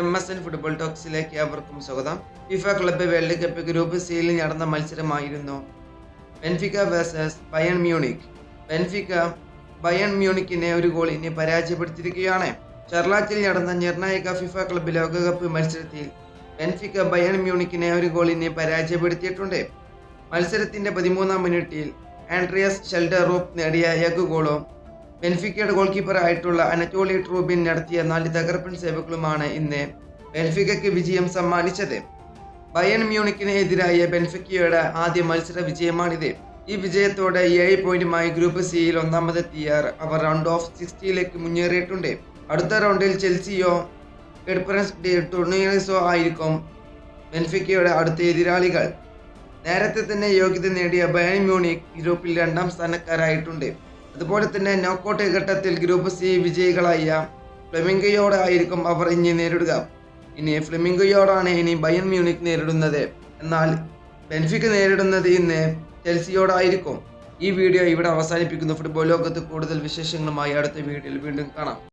M S N football ടോക്സിലേക്ക് അവർക്കും സ്വാഗതം. FIFA club world cup group സിയിൽ നടന്ന മത്സരമായിരുന്നു Benfica versus Bayern Munich Benfica Bayern മ്യൂണിക്കിനെ ഒരു ഗോളിന് പരാജയപ്പെടുത്തിയിരിക്കുകയാണ്. ചെർലാറ്റിൽ നടന്ന നിർണായക ഫിഫ ക്ലബ്ബ് ലോകകപ്പ് മത്സരത്തിൽ ബെൻഫിക്ക ബയൺ മ്യൂണിക്കിനെ ഒരു ഗോളിന് പരാജയപ്പെടുത്തിയിട്ടുണ്ട്. മത്സരത്തിന്റെ പതിമൂന്നാം മിനിറ്റിൽ ആൻഡ്രിയസ് ഷെൽഡറോപ്പ് നേടിയ ഏക ഗോളും ബെൻഫിക്കയുടെ ഗോൾ കീപ്പർ ആയിട്ടുള്ള അനറ്റോളി ട്രൂബിൻ നടത്തിയ നാല് തകർപ്പൻ സേവകളുമാണ് ഇന്ന് ബെൻഫിക്കയ്ക്ക് വിജയം സമ്മാനിച്ചത്. ബയൺ മ്യൂണിക്കിന് എതിരായ ബെൻഫിക്കയുടെ ആദ്യ മത്സര വിജയമാണിത്. ഈ വിജയത്തോടെ ഏഴ് പോയിന്റുമായി ഗ്രൂപ്പ് സിയിൽ ഒന്നാമതെത്തിയ അവർ റൗണ്ട് ഓഫ് സിക്സ്റ്റിയിലേക്ക് മുന്നേറിയിട്ടുണ്ട്. അടുത്ത റൗണ്ടിൽ ചെൽസിയോ എഡ്പറൻസ് ഡി ടൂർണിയേഴ്സോ ആയിരിക്കും ബെൻഫിക്കയുടെ അടുത്ത എതിരാളികൾ. നേരത്തെ തന്നെ യോഗ്യത നേടിയ ബയൺ മ്യൂണിക് ഗ്രൂപ്പിൽ രണ്ടാം സ്ഥാനക്കാരായിട്ടുണ്ട്. അതുപോലെ തന്നെ നോക്കൌട്ട് ഘട്ടത്തിൽ ഗ്രൂപ്പ് സി വിജയികളായ ഫ്ലെമിംഗയോടായിരിക്കും അവർ ഇനി നേരിടുക. ഇനി ഫ്ലെമിംഗയോടാണ് ഇനി ബയൻ മ്യൂണിക് നേരിടുന്നത്. എന്നാൽ ബെൻഫിക്ക് നേരിടുന്നത് ഇന്ന് ചെൽസിയോടായിരിക്കും. ഈ വീഡിയോ ഇവിടെ അവസാനിപ്പിക്കുന്നു. ഫുട്ബോൾ ലോകത്ത് കൂടുതൽ വിശേഷങ്ങളുമായി അടുത്ത വീഡിയോയിൽ വീണ്ടും കാണാം.